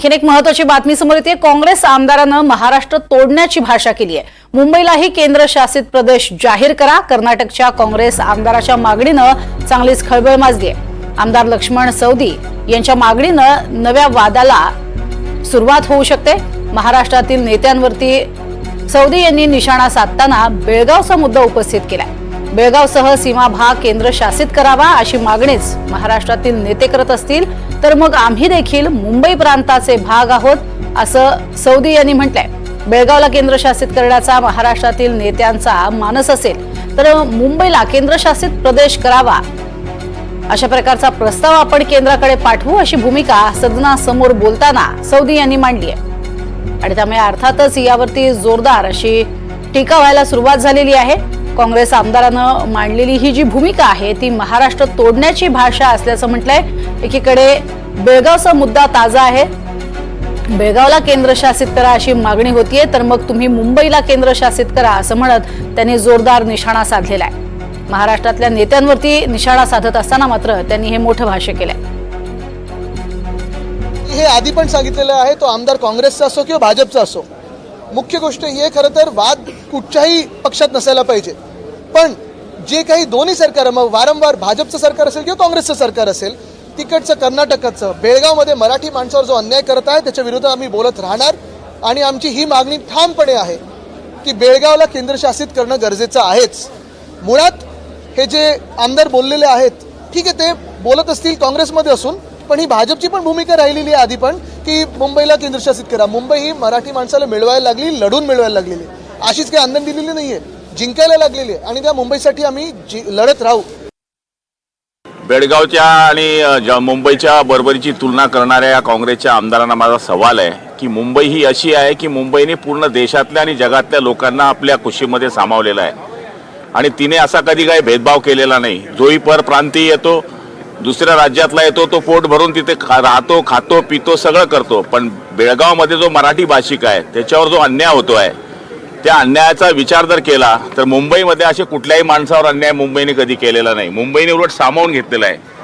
आणखीन एक महत्वाची बातमी समोर येते. काँग्रेस आमदारानं महाराष्ट्र तोडण्याची भाषा केली आहे. मुंबईलाही केंद्रशासित प्रदेश जाहीर करा. कर्नाटकच्या काँग्रेस आमदाराच्या मागणीनं चांगलीच खळबळ माजली आहे. आमदार लक्ष्मण सौदी यांच्या मागणीनं नव्या वादाला सुरुवात होऊ शकते. महाराष्ट्रातील नेत्यांवरती सौदी यांनी निशाणा साधताना बेळगावचा मुद्दा उपस्थित केलाय. बेळगावसह सीमा भाग केंद्र शासित करावा अशी मागणीच महाराष्ट्रातील नेते करत असतील तर मग आम्ही देखील मुंबई प्रांताचे भाग आहोत असं सौदी यांनी म्हटलंय. बेळगावला केंद्र शासित करण्याचा महाराष्ट्रातील नेत्यांचा मानस असेल तर मुंबईला केंद्रशासित प्रदेश करावा. अशा प्रकारचा प्रस्ताव आपण केंद्राकडे पाठवू अशी भूमिका सदनासमोर बोलताना सौदी यांनी मांडली आहे आणि त्यामुळे अर्थातच यावरती जोरदार अशी टीका व्हायला सुरुवात झालेली आहे. काँग्रेस आमदारानं मांडलेली ही जी भूमिका आहे ती महाराष्ट्र तोडण्याची भाषा असल्याचं म्हटलंय. एकीकडे बेळगावचा मुद्दा ताजा आहे. बेळगावला केंद्रशासित करा अशी मागणी होतीये तर मग तुम्ही मुंबईला केंद्रशासित करा असं म्हणत त्यांनी जोरदार निशाणा साधलेला आहे. महाराष्ट्रातल्या नेत्यांवरती निशाणा साधत असताना मात्र त्यांनी हे मोठं भाष्य केलंय. हे आधी पण सांगितलेलं आहे तो आमदार काँग्रेसचा असो किंवा भाजपचा असो. मुख्य गोष्ट ही आहे खरं तर वाद कुठच्याही पक्षात नसायला पाहिजे. पण जे काही दोन्ही सरकार मग वारंवार भाजपचं सरकार असेल किंवा काँग्रेसचं सरकार असेल तिकडचं कर्नाटकाचं बेळगावमध्ये मराठी माणसावर जो अन्याय करत आहे त्याच्या विरुद्ध आम्ही बोलत राहणार आणि आमची ही मागणी ठामपणे आहे की बेळगावला केंद्रशासित करणं गरजेचं आहेच. मुळात हे जे आमदार बोललेले आहेत ठीक आहे ते बोलत असतील काँग्रेसमध्ये असून पण ही भाजपची पण भूमिका राहिलेली आहे आधी पण की मुंबईला केंद्रशासित करा. मुंबई ही मराठी माणसाला मिळवायला लागली लढून मिळवायला लागलेली अशीच काही आंदण दिलेली नाही आहे जिंकायला लागलेली आहे. आणि त्या मुंबईसाठी आम्ही लढत राहू. बेळगावच्या आणि मुंबईच्या बरोबरीची तुलना करणाऱ्या या काँग्रेसच्या आमदारांना माझा सवाल आहे की मुंबई ही अशी आहे की मुंबईने पूर्ण देशातल्या आणि जगातल्या लोकांना आपल्या कुशीमध्ये सामावलेलं आहे. आणि तिने असा कधी काही भेदभाव केलेला नाही. जोही परप्रांतीय येतो दुसऱ्या राज्यातला येतो तो पोट भरून तिथे खा राहतो खातो पितो सगळं करतो. पण बेळगावमध्ये जो मराठी भाषिक आहे त्याच्यावर जो अन्याय होतो आहे त्या अन्यायाचा विचार जर केला तर मुंबईमध्ये असे कुठल्याही माणसावर अन्याय मुंबईने कधी केलेला नाही. मुंबईने उलट सामावून घेतलेला आहे.